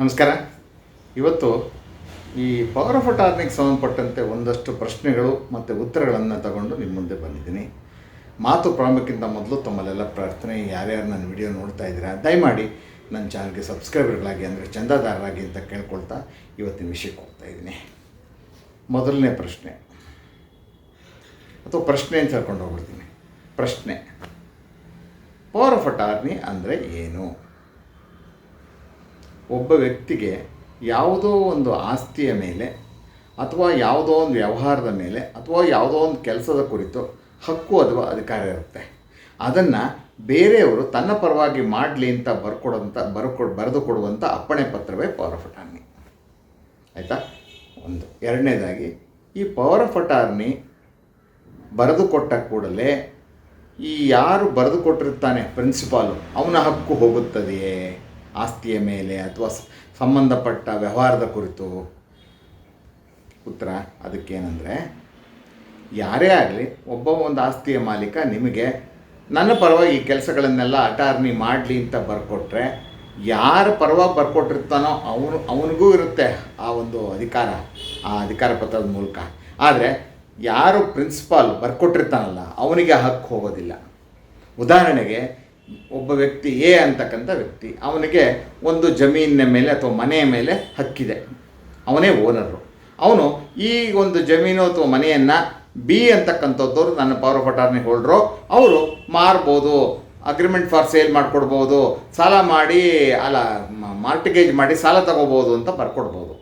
ನಮಸ್ಕಾರ. ಇವತ್ತು ಈ ಪವರ್ ಆಫ್ ಅಟಾರ್ನಿಗೆ ಸಂಬಂಧಪಟ್ಟಂತೆ ಒಂದಷ್ಟು ಪ್ರಶ್ನೆಗಳು ಮತ್ತು ಉತ್ತರಗಳನ್ನು ತಗೊಂಡು ನಿಮ್ಮ ಮುಂದೆ ಬಂದಿದ್ದೀನಿ. ಮಾತು ಪ್ರಾರಂಭಕ್ಕಿಂತ ಮೊದಲು ತಮ್ಮಲ್ಲೆಲ್ಲ ಪ್ರಾರ್ಥನೆ, ಯಾರ್ಯಾರು ನನ್ನ ವಿಡಿಯೋ ನೋಡ್ತಾ ಇದ್ದೀರಾ, ದಯಮಾಡಿ ನನ್ನ ಚಾನಲ್ಗೆ ಸಬ್ಸ್ಕ್ರೈಬರ್ಗಳಾಗಿ ಅಂದರೆ ಚಂದಾದಾರರಾಗಿ ಅಂತ ಕೇಳ್ಕೊಳ್ತಾ ಇವತ್ತಿನ ವಿಷಯಕ್ಕೆ ಹೋಗ್ತಾ ಇದ್ದೀನಿ. ಮೊದಲನೇ ಪ್ರಶ್ನೆ. ಅಥವಾ ಪ್ರಶ್ನೆ ಅಂತ ಹೇಳ್ಕೊಂಡು ಹೋಗ್ಬಿಡ್ತೀನಿ. ಪ್ರಶ್ನೆ. ಪವರ್ ಆಫ್ ಅಟಾರ್ನಿ ಅಂದರೆ ಏನು? ಒಬ್ಬ ವ್ಯಕ್ತಿಗೆ ಯಾವುದೋ ಒಂದು ಆಸ್ತಿಯ ಮೇಲೆ ಅಥವಾ ಯಾವುದೋ ಒಂದು ವ್ಯವಹಾರದ ಮೇಲೆ ಅಥವಾ ಯಾವುದೋ ಒಂದು ಕೆಲಸದ ಕುರಿತು ಹಕ್ಕು ಅಥವಾ ಅಧಿಕಾರ ಇರುತ್ತೆ. ಅದನ್ನು ಬೇರೆಯವರು ತನ್ನ ಪರವಾಗಿ ಮಾಡಲಿ ಅಂತ ಬರ್ಕೊಡೋಂಥ ಬರ್ಕೊ ಬರೆದು ಕೊಡುವಂಥ ಅಪ್ಪಣೆ ಪತ್ರವೇ ಪವರ್ ಆಫ್ ಅಟಾರ್ನಿ ಆಯಿತಾ? ಒಂದು. ಎರಡನೇದಾಗಿ, ಈ ಪವರ್ ಆಫ್ ಅಟಾರ್ನಿ ಬರೆದು ಕೂಡಲೇ ಈ ಯಾರು ಬರೆದು ಕೊಟ್ಟಿರ್ತಾನೆ ಪ್ರಿನ್ಸಿಪಾಲು ಅವನ ಹಕ್ಕು ಹೋಗುತ್ತದೆಯೇ? ಆಸ್ತಿಯ ಮೇಲೆ ಅಥವಾ ಸಂಬಂಧಪಟ್ಟ ವ್ಯವಹಾರದ ಕುರಿತು ಉತ್ತರ ಅದಕ್ಕೇನೆಂದರೆ, ಯಾರೇ ಆಗಲಿ ಒಬ್ಬ ಒಂದು ಆಸ್ತಿಯ ಮಾಲೀಕ ನಿಮಗೆ ನನ್ನ ಪರವಾಗಿ ಈ ಕೆಲಸಗಳನ್ನೆಲ್ಲ ಅಟಾರ್ನಿ ಮಾಡಲಿ ಅಂತ ಬರ್ಕೊಟ್ರೆ, ಯಾರ ಪರವಾಗಿ ಬರ್ಕೊಟ್ಟಿರ್ತಾನೋ ಅವನು, ಅವನಿಗೂ ಇರುತ್ತೆ ಆ ಒಂದು ಅಧಿಕಾರ, ಆ ಅಧಿಕಾರ ಪತ್ರದ ಮೂಲಕ. ಆದರೆ ಯಾರು ಪ್ರಿನ್ಸಿಪಾಲ್ ಬರ್ಕೊಟ್ಟಿರ್ತಾನಲ್ಲ, ಅವನಿಗೆ ಹಕ್ಕು ಹೋಗೋದಿಲ್ಲ. ಉದಾಹರಣೆಗೆ ಒಬ್ಬ ವ್ಯಕ್ತಿ ಎ ಅಂತಕ್ಕಂಥ ವ್ಯಕ್ತಿ, ಅವನಿಗೆ ಒಂದು ಜಮೀನಿನ ಮೇಲೆ ಅಥವಾ ಮನೆಯ ಮೇಲೆ ಹಕ್ಕಿದೆ. ಅವನೇ ಓನರು. ಅವನು ಈ ಒಂದು ಜಮೀನು ಅಥವಾ ಮನೆಯನ್ನು ಬಿ ಅಂತಕ್ಕಂಥದ್ದವರು, ನನ್ನ ಪವರ್ ಆಫ್ ಅಟಾರ್ನಿ ಹೋಲ್ಡ್ರು ಅವರು ಮಾರ್ಬೋದು ಅಗ್ರಿಮೆಂಟ್ ಫಾರ್ ಸೇಲ್ ಮಾಡಿಕೊಡ್ಬೋದು, ಸಾಲ ಮಾಡಿ, ಅಲ್ಲ ಮಾರ್ಟಿಗೇಜ್ ಮಾಡಿ ಸಾಲ ತಗೋಬೋದು ಅಂತ ಬರ್ಕೊಡ್ಬೋದು.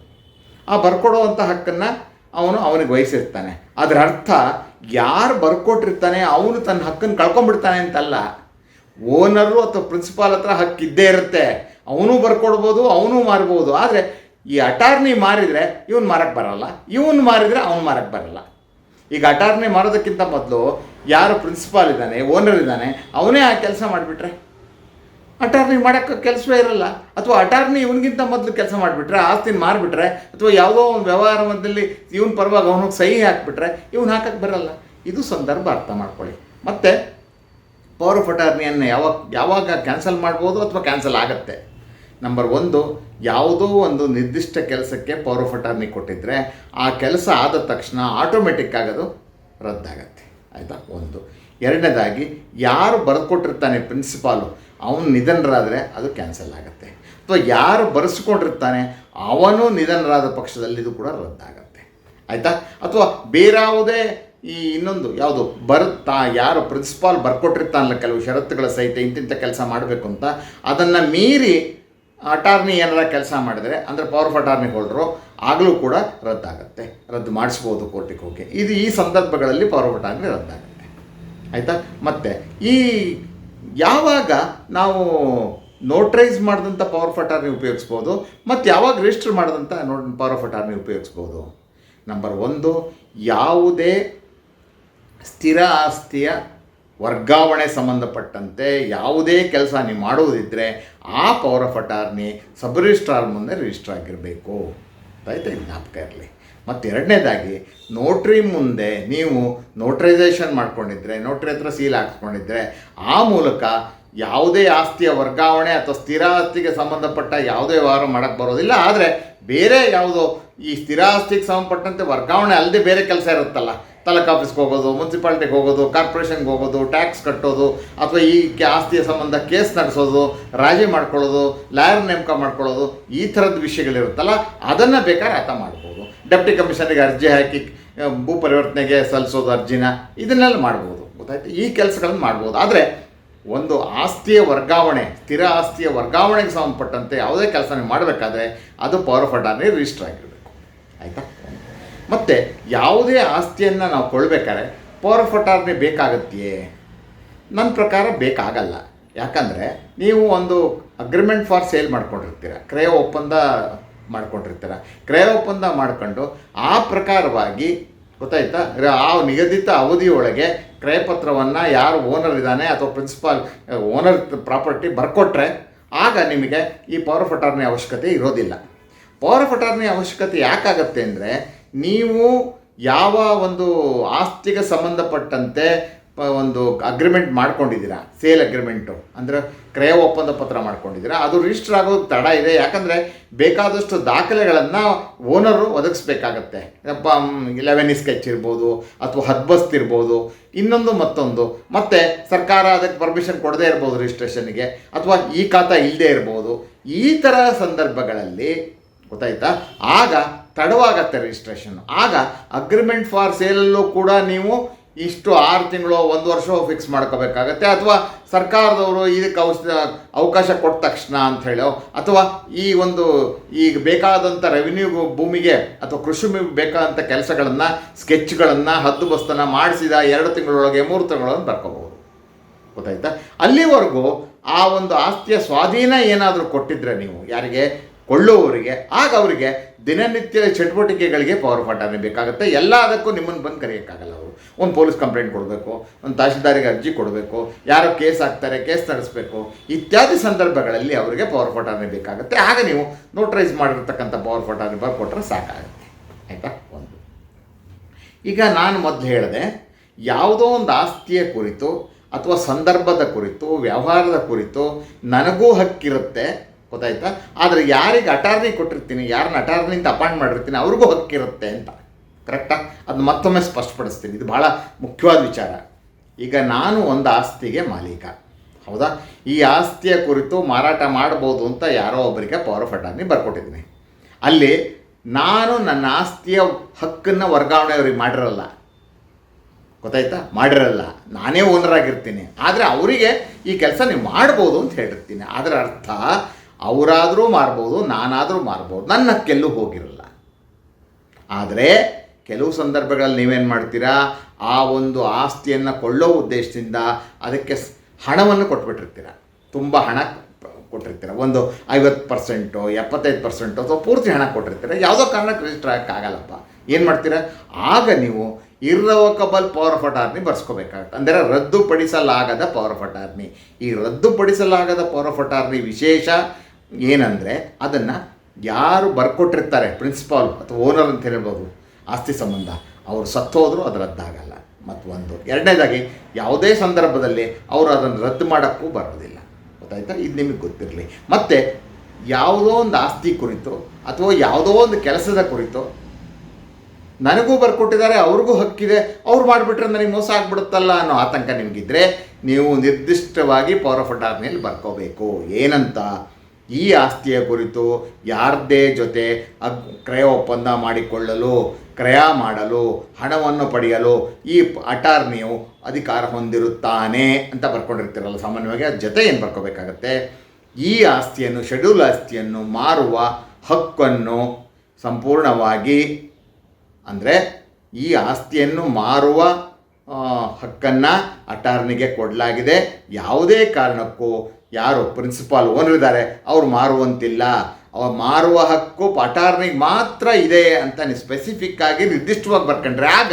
ಆ ಬರ್ಕೊಡುವಂಥ ಹಕ್ಕನ್ನು ಅವನು ಅವನಿಗೆ ವಹಿಸಿರ್ತಾನೆ. ಅದರ ಅರ್ಥ, ಯಾರು ಬರ್ಕೊಟ್ಟಿರ್ತಾನೆ ಅವನು ತನ್ನ ಹಕ್ಕನ್ನು ಕಳ್ಕೊಂಡ್ಬಿಡ್ತಾನೆ ಅಂತಲ್ಲ ಓನರು ಅಥವಾ ಪ್ರಿನ್ಸಿಪಾಲ್ ಹತ್ರ ಹಕ್ಕಿದ್ದೇ ಇರುತ್ತೆ. ಅವನು ಬರ್ಕೊಡ್ಬೋದು, ಅವನು ಮಾರ್ಬೋದು. ಆದರೆ ಈ ಅಟಾರ್ನಿ ಮಾರಿದರೆ ಇವನು ಮಾರಕ್ಕೆ ಬರಲ್ಲ. ಇವನು ಮಾರಿದರೆ ಅವನು ಮಾರಕ್ಕೆ ಬರಲ್ಲ. ಈಗ ಅಟಾರ್ನಿ ಮಾರೋದಕ್ಕಿಂತ ಮೊದಲು ಯಾರು ಪ್ರಿನ್ಸಿಪಾಲ್ ಇದ್ದಾನೆ, ಓನರ್ ಇದ್ದಾನೆ, ಅವನೇ ಆ ಕೆಲಸ ಮಾಡಿಬಿಟ್ರೆ? ಅಟಾರ್ನಿ ಮಾಡೋಕ್ಕೆ ಕೆಲಸವೇ ಇರಲ್ಲ. ಅಥವಾ ಅಟಾರ್ನಿ ಇವನಿಗಿಂತ ಮೊದಲು ಕೆಲಸ ಮಾಡಿಬಿಟ್ರೆ, ಆಸ್ತಿನ ಮಾರಿಬಿಟ್ರೆ, ಅಥವಾ ಯಾವುದೋ ಒಂದು ವ್ಯವಹಾರ ಮಧ್ಯದಲ್ಲಿ ಇವನ ಪರವಾಗಿ ಅವನಿಗೆ ಸಹಿ ಹಾಕಿಬಿಟ್ರೆ, ಇವನು ಹಾಕಕ್ಕೆ ಬರಲ್ಲ. ಇದು ಸಂದರ್ಭ ಅರ್ಥ ಮಾಡ್ಕೊಳ್ಳಿ. ಮತ್ತು ಪವರ್ ಆಫ್ ಅಟಾರ್ನಿಯನ್ನು ಯಾವಾಗ ಯಾವಾಗ ಕ್ಯಾನ್ಸಲ್ ಮಾಡ್ಬೋದು ಅಥವಾ ಕ್ಯಾನ್ಸಲ್ ಆಗುತ್ತೆ? ನಂಬರ್ ಒಂದು, ಯಾವುದೋ ಒಂದು ನಿರ್ದಿಷ್ಟ ಕೆಲಸಕ್ಕೆ ಪವರ್ ಆಫ್ ಅಟಾರ್ನಿ ಕೊಟ್ಟಿದ್ದರೆ ಆ ಕೆಲಸ ಆದ ತಕ್ಷಣ ಆಟೋಮೆಟಿಕ್ ಆಗೋದು ರದ್ದಾಗತ್ತೆ. ಆಯಿತಾ? ಒಂದು. ಎರಡನೇದಾಗಿ, ಯಾರು ಬರೆದುಕೊಟ್ಟಿರ್ತಾನೆ ಪ್ರಿನ್ಸಿಪಾಲು ಅವನು ನಿಧನರಾದರೆ ಅದು ಕ್ಯಾನ್ಸಲ್ ಆಗುತ್ತೆ. ಅಥವಾ ಯಾರು ಬರೆಸ್ಕೊಂಡಿರ್ತಾನೆ ಅವನು ನಿಧನರಾದ ಪಕ್ಷದಲ್ಲಿ ಇದು ಕೂಡ ರದ್ದಾಗತ್ತೆ. ಆಯಿತಾ? ಅಥವಾ ಬೇರಾವುದೇ ಈ ಇನ್ನೊಂದು ಯಾವುದು ಬರುತ್ತಾ ಯಾರು ಪ್ರಿನ್ಸಿಪಾಲ್ ಬರ್ಕೊಟ್ಟಿರ್ತಾನಲ್ಲ ಕೆಲವು ಷರತ್ತುಗಳ ಸಹಿತ ಇಂತಿಂಥ ಕೆಲಸ ಮಾಡಬೇಕು ಅಂತ, ಅದನ್ನು ಮೀರಿ ಅಟಾರ್ನಿ ಏನಾರ ಕೆಲಸ ಮಾಡಿದರೆ, ಅಂದರೆ ಪವರ್ ಆಫ್ ಅಟಾರ್ನಿ ಹೋಲ್ಡ್ರು ಆಗಲೂ ಕೂಡ ರದ್ದಾಗುತ್ತೆ. ರದ್ದು ಮಾಡಿಸ್ಬೋದು ಕೋರ್ಟಿಗೆ ಹೋಗಿ. ಇದು ಈ ಸಂದರ್ಭಗಳಲ್ಲಿ ಪವರ್ ಆಫ್ ಅಟಾರ್ನಿ ರದ್ದಾಗುತ್ತೆ. ಆಯಿತಾ? ಮತ್ತು ಈ ಯಾವಾಗ ನಾವು ನೋಟ್ರೈಸ್ ಮಾಡಿದಂಥ ಪವರ್ ಆಫ್ ಅಟಾರ್ನಿ ಉಪಯೋಗಿಸ್ಬೋದು, ಮತ್ತು ಯಾವಾಗ ರಿಜಿಸ್ಟರ್ ಮಾಡಿದಂಥ ನೋಟ್ ಪವರ್ ಆಫ್ ಅಟಾರ್ನಿ ಉಪಯೋಗಿಸ್ಬೋದು? ನಂಬರ್ ಒಂದು, ಯಾವುದೇ ಸ್ಥಿರ ಆಸ್ತಿಯ ವರ್ಗಾವಣೆ ಸಂಬಂಧಪಟ್ಟಂತೆ ಯಾವುದೇ ಕೆಲಸ ನೀವು ಮಾಡುವುದಿದ್ದರೆ ಆ power of attorney sub registrar ಮುಂದೆ ರಿಜಿಸ್ಟರ್ ಆಗಿರಬೇಕು. ಆಯ್ತಾ ಜ್ಞಾಪಕ ಇರಲಿ. ಮತ್ತು ಎರಡನೇದಾಗಿ ನೋಟ್ರಿ ಮುಂದೆ ನೀವು ನೋಟ್ರೈಸೇಷನ್ ಮಾಡ್ಕೊಂಡಿದ್ರೆ ನೋಟ್ರಿ ಹತ್ರ ಸೀಲ್ ಹಾಕ್ಸ್ಕೊಂಡಿದ್ರೆ, ಆ ಮೂಲಕ ಯಾವುದೇ ಆಸ್ತಿಯ ವರ್ಗಾವಣೆ ಅಥವಾ ಸ್ಥಿರ ಆಸ್ತಿಗೆ ಸಂಬಂಧಪಟ್ಟ ಯಾವುದೇ ವ್ಯವಹಾರ ಮಾಡೋಕ್ಕೆ ಬರೋದಿಲ್ಲ. ಆದರೆ ಬೇರೆ ಯಾವುದೋ ಈ ಸ್ಥಿರ ಆಸ್ತಿಗೆ ಸಂಬಂಧಪಟ್ಟಂತೆ ವರ್ಗಾವಣೆ ಅಲ್ಲದೆ ಬೇರೆ ಕೆಲಸ ಇರುತ್ತಲ್ಲ. ತಾಲೂಕು ಆಫೀಸ್ಗೆ ಹೋಗೋದು ಮುನ್ಸಿಪಾಲ್ಟಿಗೆ ಹೋಗೋದು ಕಾರ್ಪೊರೇಷನ್ಗೆ ಹೋಗೋದು ಟ್ಯಾಕ್ಸ್ ಕಟ್ಟೋದು, ಅಥವಾ ಈ ಆಸ್ತಿಯ ಸಂಬಂಧ ಕೇಸ್ ನಡೆಸೋದು, ರಾಜಿ ಮಾಡ್ಕೊಳ್ಳೋದು ಲಾಯರ್ ನೇಮಕ ಮಾಡ್ಕೊಳ್ಳೋದು, ಈ ಥರದ ವಿಷಯಗಳಿರುತ್ತಲ್ಲ, ಅದನ್ನು ಬೇಕಾದ್ರೆ ಆತ ಮಾಡ್ಬೋದು. ಡೆಪ್ಟಿ ಕಮಿಷನರ್ಗೆ ಅರ್ಜಿ ಹಾಕಿ ಭೂ ಪರಿವರ್ತನೆಗೆ ಸಲ್ಲಿಸೋದು ಅರ್ಜಿನ, ಇದನ್ನೆಲ್ಲ ಮಾಡ್ಬೋದು. ಗೊತ್ತಾಯ್ತು? ಈ ಕೆಲಸಗಳನ್ನು ಮಾಡ್ಬೋದು. ಆದರೆ, ಒಂದು ಆಸ್ತಿಯ ವರ್ಗಾವಣೆ, ಸ್ಥಿರ ಆಸ್ತಿಯ ವರ್ಗಾವಣೆಗೆ ಸಂಬಂಧಪಟ್ಟಂತೆ ಯಾವುದೇ ಕೆಲಸ ನೀವು ಮಾಡಬೇಕಾದ್ರೆ, ಅದು ಪವರ್ ಅಟಾರ್ನಿ ರಿಜಿಸ್ಟರ್ ಆಗಿರಬೇಕು ಆಯಿತಾ? ಮತ್ತು ಯಾವುದೇ ಆಸ್ತಿಯನ್ನು ನಾವು ಕೊಳ್ಬೇಕಾದ್ರೆ ಪವರ್ ಆಫ್ ಅಟಾರ್ನಿ ಬೇಕಾಗತ್ತೆಯೇ ನನ್ನ ಪ್ರಕಾರ ಬೇಕಾಗಲ್ಲ. ಯಾಕಂದರೆ ನೀವು ಒಂದು ಅಗ್ರಿಮೆಂಟ್ ಫಾರ್ ಸೇಲ್ ಮಾಡ್ಕೊಂಡಿರ್ತೀರ. ಕ್ರಯ ಒಪ್ಪಂದ ಮಾಡ್ಕೊಂಡಿರ್ತೀರ. ಕ್ರಯ ಒಪ್ಪಂದ ಮಾಡಿಕೊಂಡು ಆ ಪ್ರಕಾರವಾಗಿ ಗೊತ್ತಾಯ್ತಾ? ಆ ನಿಗದಿತ ಅವಧಿಯೊಳಗೆ ಕ್ರಯಪತ್ರವನ್ನು ಯಾರು ಓನರ್ ಇದ್ದಾನೆ ಅಥವಾ ಪ್ರಿನ್ಸಿಪಾಲ್ ಓನರ್ ಪ್ರಾಪರ್ಟಿ ಬರ್ಕೊಟ್ರೆ ಆಗ ನಿಮಗೆ ಈ ಪವರ್ ಆಫ್ ಅಟಾರ್ನಿ ಅವಶ್ಯಕತೆ ಇರೋದಿಲ್ಲ. ಪವರ್ ಆಫ್ ಅಟಾರ್ನಿ ಅವಶ್ಯಕತೆ ಯಾಕಾಗತ್ತೆ ಅಂದರೆ ನೀವು ಯಾವ ಒಂದು ಆಸ್ತಿಗೆ ಸಂಬಂಧಪಟ್ಟಂತೆ ಒಂದು ಅಗ್ರಿಮೆಂಟ್ ಮಾಡ್ಕೊಂಡಿದ್ದೀರಾ ಸೇಲ್ ಅಗ್ರಿಮೆಂಟು ಅಂದರೆ ಕ್ರಯ ಒಪ್ಪಂದ ಪತ್ರ ಮಾಡ್ಕೊಂಡಿದ್ದೀರಾ, ಅದು ರಿಜಿಸ್ಟರ್ ಆಗೋದು ತಡ ಇದೆ. ಯಾಕಂದರೆ ಬೇಕಾದಷ್ಟು ದಾಖಲೆಗಳನ್ನು ಓನರು ಒದಗಿಸ್ಬೇಕಾಗತ್ತೆ. ಲೆವೆನ್ ಸ್ಕೆಚ್ ಇರ್ಬೋದು ಅಥವಾ ಹದ್ಬಸ್ತ್ ಇರ್ಬೋದು, ಇನ್ನೊಂದು ಮತ್ತೊಂದು. ಮತ್ತು ಸರ್ಕಾರ ಅದಕ್ಕೆ ಪರ್ಮಿಷನ್ ಕೊಡದೇ ಇರ್ಬೋದು ರಿಜಿಸ್ಟ್ರೇಷನ್ಗೆ ಅಥವಾ ಈ ಖಾತಾ ಇಲ್ಲದೇ ಇರ್ಬೋದು. ಈ ಥರ ಸಂದರ್ಭಗಳಲ್ಲಿ ಗೊತ್ತಾಯ್ತಾ? ಆಗ ತಡವಾಗತ್ತೆ ರಿಜಿಸ್ಟ್ರೇಷನ್ ಆಗ ಅಗ್ರಿಮೆಂಟ್ ಫಾರ್ ಸೇಲಲ್ಲೂ ಕೂಡ ನೀವು ಇಷ್ಟು ಆರು ತಿಂಗಳು, ಒಂದು ವರ್ಷ ಫಿಕ್ಸ್ ಮಾಡ್ಕೋಬೇಕಾಗತ್ತೆ. ಅಥವಾ ಸರ್ಕಾರದವರು ಇದಕ್ಕೆ ಅವ ಅವಕಾಶ ಕೊಟ್ಟ ತಕ್ಷಣ ಅಂತ ಹೇಳೋ, ಅಥವಾ ಈ ಒಂದು ಈಗ ಬೇಕಾದಂಥ ರೆವಿನ್ಯೂ ಭೂಮಿಗೆ ಅಥವಾ ಕೃಷಿ ಭೂಮಿಗೆ ಬೇಕಾದಂಥ ಕೆಲಸಗಳನ್ನು, ಸ್ಕೆಚ್ಗಳನ್ನು ಹದ್ದು ಬಸ್ತನ್ನು ಮಾಡಿಸಿದ ಎರಡು ತಿಂಗಳೊಳಗೆ ಮೂರು ತಿಂಗಳೊಳಗೆ ಬರ್ಕೋಬಹುದು ಗೊತ್ತಾಯ್ತಾ? ಅಲ್ಲಿವರೆಗೂ ಆ ಒಂದು ಆಸ್ತಿಯ ಸ್ವಾಧೀನ ಏನಾದರೂ ಕೊಟ್ಟಿದ್ರೆ ನೀವು ಯಾರಿಗೆ? ಕೊಳ್ಳುವವರಿಗೆ, ಆಗ ಅವರಿಗೆ ದಿನನಿತ್ಯದ ಚಟುವಟಿಕೆಗಳಿಗೆ ಪವರ್ ಪಟಾನೆ ಬೇಕಾಗುತ್ತೆ. ಎಲ್ಲ ಅದಕ್ಕೂ ನಿಮ್ಮನ್ನು ಬಂದು ಕರೆಯೋಕ್ಕಾಗಲ್ಲ ಅವರು. ಒಂದು ಪೊಲೀಸ್ ಕಂಪ್ಲೇಂಟ್ ಕೊಡಬೇಕು, ಒಂದು ತಹಶೀಲ್ದಾರಿಗೆ ಅರ್ಜಿ ಕೊಡಬೇಕು, ಯಾರೋ ಕೇಸ್ ಹಾಕ್ತಾರೆ, ಕೇಸ್ ನಡೆಸಬೇಕು, ಇತ್ಯಾದಿ ಸಂದರ್ಭಗಳಲ್ಲಿ ಅವರಿಗೆ ಪವರ್ ಪಟಾನೆ ಬೇಕಾಗುತ್ತೆ. ಆಗ ನೀವು ನೋಟ್ರೈಸ್ ಮಾಡಿರ್ತಕ್ಕಂಥ ಪವರ್ ಪಟಾನೆ ಬರ್ಕೊಟ್ರೆ ಸಾಕಾಗುತ್ತೆ. ಆಯಿತಾ? ಒಂದು. ಈಗ ನಾನು ಮೊದಲು ಹೇಳಿದೆ, ಯಾವುದೋ ಒಂದು ಆಸ್ತಿಯ ಕುರಿತು ಅಥವಾ ಸಂದರ್ಭದ ಕುರಿತು, ವ್ಯವಹಾರದ ಕುರಿತು ನನಗೂ ಹಕ್ಕಿರುತ್ತೆ ಗೊತ್ತಾಯ್ತಾ? ಆದರೆ ಯಾರಿಗೆ ಅಟಾರ್ನಿ ಕೊಟ್ಟಿರ್ತೀನಿ ಯಾರನ್ನ ಅಟಾರ್ನಿ ಅಂತ ಅಪಾಯಿಂಟ್ ಮಾಡಿರ್ತೀನಿ, ಅವ್ರಿಗೂ ಹಕ್ಕಿರುತ್ತೆ ಅಂತ. ಕರೆಕ್ಟಾ ಅದು ಮತ್ತೊಮ್ಮೆ ಸ್ಪಷ್ಟಪಡಿಸ್ತೀನಿ. ಇದು ಭಾಳ ಮುಖ್ಯವಾದ ವಿಚಾರ. ಈಗ ನಾನು ಒಂದು ಆಸ್ತಿಗೆ ಮಾಲೀಕ. ಹೌದಾ? ಈ ಆಸ್ತಿಯ ಕುರಿತು ಮಾರಾಟ ಮಾಡ್ಬೋದು ಅಂತ ಯಾರೋ ಒಬ್ಬರಿಗೆ ಪವರ್ ಆಫ್ ಅಟಾರ್ನಿ ಬರ್ಕೊಟ್ಟಿದ್ದೀನಿ. ಅಲ್ಲಿ ನಾನು ನನ್ನ ಆಸ್ತಿಯ ಹಕ್ಕನ್ನು ವರ್ಗಾವಣೆ ಅವ್ರಿಗೆ ಮಾಡಿರಲ್ಲ. ಗೊತ್ತಾಯ್ತಾ? ಮಾಡಿರಲ್ಲ. ನಾನೇ ಓನರ್ ಆಗಿರ್ತೀನಿ. ಆದರೆ ಅವರಿಗೆ ಈ ಕೆಲಸ ನೀವು ಮಾಡ್ಬೋದು ಅಂತ ಹೇಳಿರ್ತೀನಿ. ಅದರ ಅರ್ಥ ಅವರಾದರೂ ಮಾರ್ಬೋದು, ನಾನಾದರೂ ಮಾರ್ಬೋದು. ನನ್ನ ಹಕ್ಕೆಲ್ಲೂ ಹೋಗಿರಲ್ಲ. ಆದರೆ ಕೆಲವು ಸಂದರ್ಭಗಳಲ್ಲಿ ನೀವೇನು ಮಾಡ್ತೀರಾ? ಆ ಒಂದು ಆಸ್ತಿಯನ್ನು ಕೊಳ್ಳೋ ಉದ್ದೇಶದಿಂದ ಅದಕ್ಕೆ ಹಣವನ್ನು ಕೊಟ್ಬಿಟ್ಟಿರ್ತೀರ? ತುಂಬ ಹಣ ಕೊಟ್ಟಿರ್ತೀರ? ಒಂದು ಐವತ್ತು ಪರ್ಸೆಂಟು, ಎಪ್ಪತ್ತೈದು ಪರ್ಸೆಂಟು ಅಥವಾ ಪೂರ್ತಿ ಹಣ ಕೊಟ್ಟಿರ್ತೀರ? ಯಾವುದೋ ಕಾರಣಕ್ಕೆ ರಿಜಿಸ್ಟರ್ ಆಗೋಕ್ಕಾಗಲ್ಲಪ್ಪ ಏನು ಮಾಡ್ತೀರಾ? ಆಗ ನೀವು ಇರ್ರವಕಬಲ್ ಪವರ್ ಆಫ್ ಅಟಾರ್ನಿ ಬರ್ಸ್ಕೋಬೇಕಾಗುತ್ತೆ. ಅಂದರೆ ರದ್ದುಪಡಿಸಲಾಗದ ಪವರ್ ಆಫ್ ಅಟಾರ್ನಿ ಈ ರದ್ದುಪಡಿಸಲಾಗದ ಪವರ್ ಆಫ್ ಅಟಾರ್ನಿ ವಿಶೇಷ ಏನಂದರೆ ಅದನ್ನು ಯಾರು ಬರ್ಕೊಟ್ಟಿರ್ತಾರೆ ಪ್ರಿನ್ಸಿಪಾಲ್ ಅಥವಾ ಓನರ್ ಅಂತ ಹೇಳ್ಬೋದು, ಆಸ್ತಿ ಸಂಬಂಧ, ಅವರು ಸತ್ತೋದ್ರು ಅದು ರದ್ದಾಗಲ್ಲ. ಮತ್ತು ಒಂದು, ಎರಡನೇದಾಗಿ ಯಾವುದೇ ಸಂದರ್ಭದಲ್ಲಿ ಅವರು ಅದನ್ನು ರದ್ದು ಮಾಡೋಕ್ಕೂ ಬರೋದಿಲ್ಲ. ಗೊತ್ತಾಯ್ತಾ? ಇದು ನಿಮಗೆ ಗೊತ್ತಿರಲಿ. ಮತ್ತು ಯಾವುದೋ ಒಂದು ಆಸ್ತಿ ಕುರಿತು ಅಥವಾ ಯಾವುದೋ ಒಂದು ಕೆಲಸದ ಕುರಿತು ನನಗೂ ಬರ್ಕೊಟ್ಟಿದ್ದಾರೆ, ಅವ್ರಿಗೂ ಹಕ್ಕಿದೆ, ಅವ್ರು ಮಾಡಿಬಿಟ್ರೆ ನನಗೆ ಮೋಸ ಆಗ್ಬಿಡುತ್ತಲ್ಲ ಅನ್ನೋ ಆತಂಕ ನಿಮಗಿದ್ರೆ ನೀವು ನಿರ್ದಿಷ್ಟವಾಗಿ ಪವರ್ ಆಫ್ ಅಟಾರ್ನಿಯಲ್ಲಿ ಬರ್ಕೋಬೇಕು. ಏನಂತ? ಈ ಆಸ್ತಿಯ ಕುರಿತು ಯಾರದೇ ಜೊತೆ ಅಗ್, ಕ್ರಯ ಒಪ್ಪಂದ ಮಾಡಿಕೊಳ್ಳಲು, ಕ್ರಯ ಮಾಡಲು, ಹಣವನ್ನು ಪಡೆಯಲು ಈ ಅಟಾರ್ನಿಯು ಅಧಿಕಾರ ಹೊಂದಿರುತ್ತಾನೆ ಅಂತ ಬರ್ಕೊಂಡಿರ್ತೀರಲ್ಲ ಸಾಮಾನ್ಯವಾಗಿ ಅದ್ರ ಜೊತೆ ಏನು ಬರ್ಕೋಬೇಕಾಗತ್ತೆ? ಈ ಆಸ್ತಿಯನ್ನು, ಶೆಡ್ಯೂಲ್ ಆಸ್ತಿಯನ್ನು ಮಾರುವ ಹಕ್ಕನ್ನು ಸಂಪೂರ್ಣವಾಗಿ, ಅಂದರೆ ಈ ಆಸ್ತಿಯನ್ನು ಮಾರುವ ಹಕ್ಕನ್ನು ಅಟಾರ್ನಿಗೆ ಕೊಡಲಾಗಿದೆ. ಯಾವುದೇ ಕಾರಣಕ್ಕೂ ಯಾರು? ಪ್ರಿನ್ಸಿಪಾಲ್ ಓನರ್ ಇದ್ದಾರೆ. ಅವ್ರು ಮಾರುವಂತಿಲ್ಲ. ಅವ್ರು ಮಾರುವ ಹಕ್ಕು ಪಟಾರ್ನಿಗೆ ಮಾತ್ರ ಇದೆ ಅಂತ ನೀವು ಸ್ಪೆಸಿಫಿಕ್ ಆಗಿ ನಿರ್ದಿಷ್ಟವಾಗಿ ಬರ್ಕೊಂಡ್ರೆ ಆಗ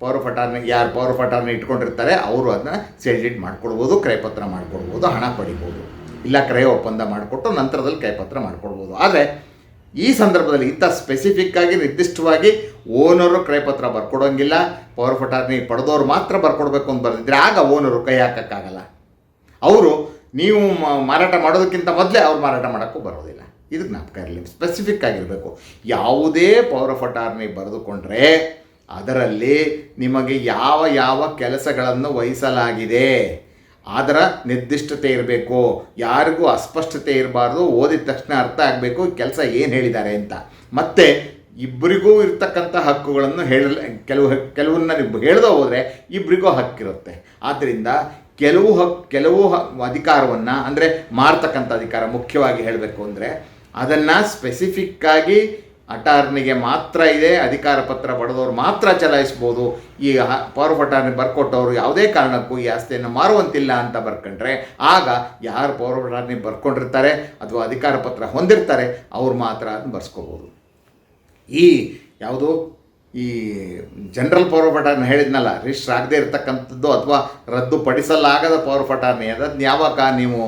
ಪವರ್ ಪಟಾರ್ನ ಯಾರು ಪವರ್ ಪಟಾರ್ನ ಇಟ್ಕೊಂಡಿರ್ತಾರೆ, ಅವರು ಅದನ್ನ ಸೆಲ್ಡಿಟ್ ಮಾಡ್ಕೊಡ್ಬೋದು, ಕ್ರಯಪತ್ರ ಮಾಡ್ಕೊಡ್ಬೋದು, ಹಣ ಪಡಿಬೋದು. ಇಲ್ಲ ಕ್ರಯ ಒಪ್ಪಂದ ಮಾಡಿಕೊಟ್ಟು ನಂತರದಲ್ಲಿ ಕೈಪತ್ರ ಮಾಡ್ಕೊಡ್ಬೋದು. ಆದರೆ ಈ ಸಂದರ್ಭದಲ್ಲಿ ಇಂಥ ಸ್ಪೆಸಿಫಿಕ್ ಆಗಿ ನಿರ್ದಿಷ್ಟವಾಗಿ ಓನರು ಕ್ರಯಪತ್ರ ಬರ್ಕೊಡೋಂಗಿಲ್ಲ ಪವರ್ ಪಟಾರ್ನಿ ಪಡೆದವ್ರು ಮಾತ್ರ ಬರ್ಕೊಡ್ಬೇಕು ಅಂತ ಬರೆದಿದ್ರೆ ಆಗ ಓನರು ಕೈ ಹಾಕೋಕ್ಕಾಗಲ್ಲ. ಅವರು ನೀವು ಮಾರಾಟ ಮಾಡೋದಕ್ಕಿಂತ ಮೊದಲೇ ಅವ್ರು ಮಾರಾಟ ಮಾಡೋಕ್ಕೂ ಬರೋದಿಲ್ಲ. ಇದು ಜ್ಞಾಪಕ ಇರಲಿ ಸ್ಪೆಸಿಫಿಕ್ ಆಗಿರಬೇಕು. ಯಾವುದೇ ಪವರ್ ಆಫ್ ಅಟಾರ್ನಿ ಬರೆದುಕೊಂಡ್ರೆ ಅದರಲ್ಲಿ ನಿಮಗೆ ಯಾವ ಯಾವ ಕೆಲಸಗಳನ್ನು ವಹಿಸಲಾಗಿದೆ, ಅದರ ನಿರ್ದಿಷ್ಟತೆ ಇರಬೇಕು. ಯಾರಿಗೂ ಅಸ್ಪಷ್ಟತೆ ಇರಬಾರ್ದು, ಓದಿದ ತಕ್ಷಣ ಅರ್ಥ ಆಗಬೇಕು ಕೆಲಸ ಏನು ಹೇಳಿದ್ದಾರೆ ಅಂತ. ಮತ್ತು ಇಬ್ಬರಿಗೂ ಇರ್ತಕ್ಕಂಥ ಹಕ್ಕುಗಳನ್ನು ಹೇಳ ಕೆಲವು ಕೆಲವನ್ನ ನೀವು ಹೇಳ್ದೆ ಹೋದರೆ ಇಬ್ಬರಿಗೂ ಹಕ್ಕಿರುತ್ತೆ. ಆದ್ದರಿಂದ ಕೆಲವು ಹಕ್ ಕೆಲವು ಅಧಿಕಾರವನ್ನು, ಅಂದರೆ ಮಾರ್ತಕ್ಕಂಥ ಅಧಿಕಾರ ಮುಖ್ಯವಾಗಿ ಹೇಳಬೇಕು ಅಂದರೆ, ಅದನ್ನು ಸ್ಪೆಸಿಫಿಕ್ಕಾಗಿ ಅಟಾರ್ನಿಗೆ ಮಾತ್ರ ಇದೆ, ಅಧಿಕಾರ ಪತ್ರ ಪಡೆದವರು ಮಾತ್ರ ಚಲಾಯಿಸ್ಬೋದು. ಈ ಪವರ್ ಆಫ್ ಅಟಾರ್ನಿ ಬರ್ಕೊಟ್ಟವರು ಯಾವುದೇ ಕಾರಣಕ್ಕೂ ಈ ಆಸ್ತಿಯನ್ನು ಮಾರುವಂತಿಲ್ಲ ಅಂತ ಬರ್ಕೊಂಡ್ರೆ, ಆಗ ಯಾರು ಪವರ್ ಆಫ್ ಅಟಾರ್ನಿ ಬರ್ಕೊಂಡಿರ್ತಾರೆ ಅಥವಾ ಅಧಿಕಾರ ಪತ್ರ ಹೊಂದಿರ್ತಾರೆ, ಅವ್ರು ಮಾತ್ರ ಅದನ್ನು ಬರ್ಸ್ಕೋಬೋದು. ಈ ಯಾವುದು ಈ ಜನರಲ್ ಪವರ್ ಆಫ್ ಅಟಾರ್ನಿ ಹೇಳಿದ್ನಲ್ಲ ರಿಜಿಸ್ಟರ್ ಆಗದೆ ಇರತಕ್ಕಂಥದ್ದು ಅಥವಾ ರದ್ದುಪಡಿಸಲಾಗದ ಪವರ್ ಆಫ್ ಅಟಾರ್ನಿ, ಅದನ್ನು ಯಾವಾಗ ನೀವು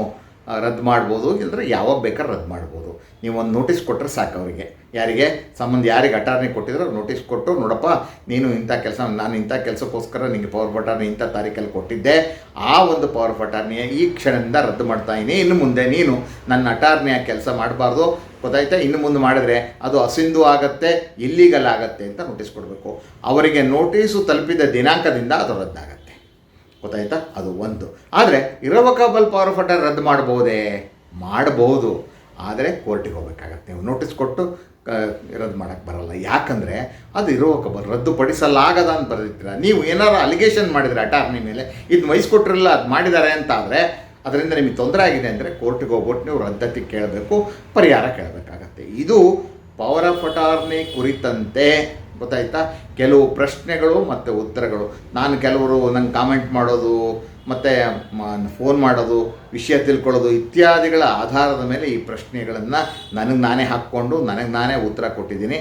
ರದ್ದು ಮಾಡ್ಬೋದು ಇಲ್ಲದ್ರೆ ಯಾವಾಗ ಬೇಕಾದ್ರೆ ರದ್ದು ಮಾಡ್ಬೋದು. ನೀವು ಒಂದು ನೋಟಿಸ್ ಕೊಟ್ಟರೆ ಸಾಕು ಅವರಿಗೆ. ಯಾರಿಗೆ? ಸಂಬಂಧ ಯಾರಿಗೆ ಅಟಾರ್ನಿ ಕೊಟ್ಟಿದ್ರೆ ನೋಟಿಸ್ ಕೊಟ್ಟು, ನೋಡಪ್ಪ, ನೀನು ಇಂಥ ಕೆಲಸ, ನಾನು ಇಂಥ ಕೆಲಸಕ್ಕೋಸ್ಕರ ನಿಮಗೆ ಪವರ್ ಆಫ್ ಅಟಾರ್ನಿ ಇಂಥ ತಾರೀಕಲ್ಲಿ ಕೊಟ್ಟಿದ್ದೆ. ಆ ಒಂದು ಪವರ್ ಆಫ್ ಅಟಾರ್ನಿಯ ಈ ಕ್ಷಣದಿಂದ ರದ್ದು ಮಾಡ್ತಾ ಇದ್ದೀನಿ. ಇನ್ನು ಮುಂದೆ ನೀನು ನನ್ನ ಅಟಾರ್ನಿಯ ಕೆಲಸ ಮಾಡಬಾರ್ದು. ಗೊತ್ತಾಯ್ತಾ? ಇನ್ನು ಮುಂದೆ ಮಾಡಿದ್ರೆ ಅದು ಅಸಿಂಧು ಆಗುತ್ತೆ ಇಲ್ಲೀಗಲ್ ಆಗುತ್ತೆ ಅಂತ ನೋಟಿಸ್ ಕೊಡಬೇಕು. ಅವರಿಗೆ ನೋಟಿಸು ತಲುಪಿದ ದಿನಾಂಕದಿಂದ ಅದು ರದ್ದಾಗತ್ತೆ. ಗೊತ್ತಾಯ್ತಾ? ಅದು ಒಂದು. ಆದರೆ ಇರವಕಬಲ್ ಪವರ್ ಆಫ್ ರದ್ದು ಮಾಡ್ಬೋದೇ ಮಾಡಬಹುದು. ಆದರೆ ಕೋರ್ಟಿಗೆ ಹೋಗಬೇಕಾಗತ್ತೆ. ನೀವು ನೋಟಿಸ್ ಕೊಟ್ಟು ರದ್ದು ಮಾಡೋಕ್ಕೆ ಬರಲ್ಲ. ಯಾಕಂದರೆ, ಅದು ಇರೋಕಬಲ್ ರದ್ದುಪಡಿಸಲಾಗದ ಅಂತ ಬರೆದಿರ್ತೀರ ನೀವು ಏನಾರು ಅಲಿಗೇಷನ್ ಮಾಡಿದರೆ ಅಟಾರ್ನಿ ಮೇಲೆ, ಇದು ವಹಿಸ್ಕೊಟ್ರಲ್ಲ, ಅದು ಮಾಡಿದ್ದಾರೆ ಅಂತ ಆದರೆ, ಅದರಿಂದ ನಿಮಗೆ ತೊಂದರೆ ಆಗಿದೆ ಅಂದರೆ ಕೋರ್ಟಿಗೆ ಹೋಗ್ಬಿಟ್ಟು ನೀವು ರದ್ದತಿ ಕೇಳಬೇಕು, ಪರಿಹಾರ ಕೇಳಬೇಕಾಗತ್ತೆ. ಇದು ಪವರ್ ಆಫ್ ಅಟಾರ್ನಿ ಕುರಿತಂತೆ ಗೊತ್ತಾಯ್ತಾ? ಕೆಲವು ಪ್ರಶ್ನೆಗಳು ಮತ್ತು ಉತ್ತರಗಳು. ನಾನು ಕೆಲವರು ನಂಗೆ ಕಾಮೆಂಟ್ ಮಾಡೋದು, ಮತ್ತು ಫೋನ್ ಮಾಡೋದು, ವಿಷಯ ತಿಳ್ಕೊಳ್ಳೋದು ಇತ್ಯಾದಿಗಳ ಆಧಾರದ ಮೇಲೆ ಈ ಪ್ರಶ್ನೆಗಳನ್ನು ನನಗೆ ನಾನೇ ಹಾಕ್ಕೊಂಡು, ನನಗೆ ನಾನೇ ಉತ್ತರ ಕೊಟ್ಟಿದ್ದೀನಿ.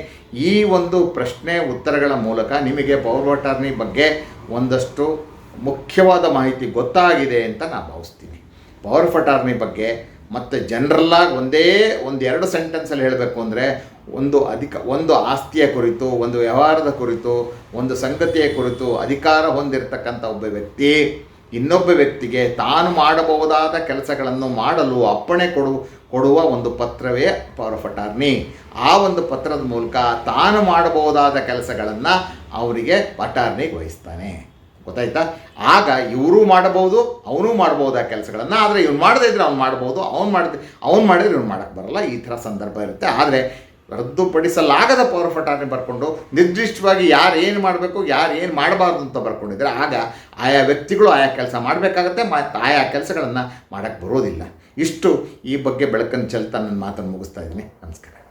ಈ ಒಂದು ಪ್ರಶ್ನೆ ಉತ್ತರಗಳ ಮೂಲಕ ನಿಮಗೆ ಪವರ್ ವಾಟರ್ನಿ ಬಗ್ಗೆ ಒಂದಷ್ಟು ಮುಖ್ಯವಾದ ಮಾಹಿತಿ ಗೊತ್ತಾಗಿದೆ ಅಂತ ನಾನು ಭಾವಿಸ್ತೀನಿ. ಪವರ್ ಫಟಾರ್ನಿ ಬಗ್ಗೆ ಮತ್ತು ಜನರಲ್ಲಾಗಿ ಒಂದೇ ಒಂದು ಎರಡು ಸೆಂಟೆನ್ಸಲ್ಲಿ ಹೇಳಬೇಕು ಅಂದರೆ ಒಂದು ಅಧಿಕ ಒಂದು ಆಸ್ತಿಯ ಕುರಿತು, ಒಂದು ವ್ಯವಹಾರದ ಕುರಿತು, ಒಂದು ಸಂಗತಿಯ ಕುರಿತು ಅಧಿಕಾರ ಹೊಂದಿರತಕ್ಕಂಥ ಒಬ್ಬ ವ್ಯಕ್ತಿ ಇನ್ನೊಬ್ಬ ವ್ಯಕ್ತಿಗೆ ತಾನು ಮಾಡಬಹುದಾದ ಕೆಲಸಗಳನ್ನು ಮಾಡಲು ಅಪ್ಪಣೆ ಕೊಡು, ಕೊಡುವ ಒಂದು ಪತ್ರವೇ ಪವರ್ ಆಫ್ ಅಟಾರ್ನಿ ಆ ಒಂದು ಪತ್ರದ ಮೂಲಕ ತಾನು ಮಾಡಬಹುದಾದ ಕೆಲಸಗಳನ್ನು ಅವರಿಗೆ ಅಟಾರ್ನಿಗೆ ವಹಿಸ್ತಾನೆ. ಗೊತ್ತಾಯ್ತಾ? ಆಗ ಇವರು ಮಾಡಬಹುದು, ಅವನು ಮಾಡ್ಬೋದು ಆ ಕೆಲಸಗಳನ್ನು. ಆದರೆ ಇವ್ನು ಮಾಡದೇ ಇದ್ರೆ ಅವ್ನು ಮಾಡ್ಬೋದು ಅವ್ನು ಮಾಡಿದ್ರೆ ಅವ್ನು ಮಾಡಿದ್ರೆ ಇವ್ನು ಮಾಡೋಕ್ಕೆ ಬರಲ್ಲ. ಈ ಥರ ಸಂದರ್ಭ ಇರುತ್ತೆ. ಆದರೆ ರದ್ದುಪಡಿಸಲಾಗದ ಪವರ್ ಫಟಾರ್ನೆ ಬರ್ಕೊಂಡು, ನಿರ್ದಿಷ್ಟವಾಗಿ ಯಾರು ಏನು ಮಾಡಬೇಕು, ಯಾರು ಏನು ಮಾಡಬಾರ್ದು ಅಂತ ಬರ್ಕೊಂಡಿದ್ರೆ, ಆಗ ಆಯಾ ವ್ಯಕ್ತಿಗಳು ಆಯಾ ಕೆಲಸ ಮಾಡಬೇಕಾಗತ್ತೆ. ಮತ್ತು ಆಯಾ ಕೆಲಸಗಳನ್ನು ಮಾಡೋಕ್ಕೆ ಬರೋದಿಲ್ಲ. ಇಷ್ಟು ಈ ಬಗ್ಗೆ ಬೆಳಕನ್ನು ಚೆಲ್ತಾ ನನ್ನ ಮಾತನ್ನು ಮುಗಿಸ್ತಾ ಇದ್ದೀನಿ. ನಮಸ್ಕಾರ.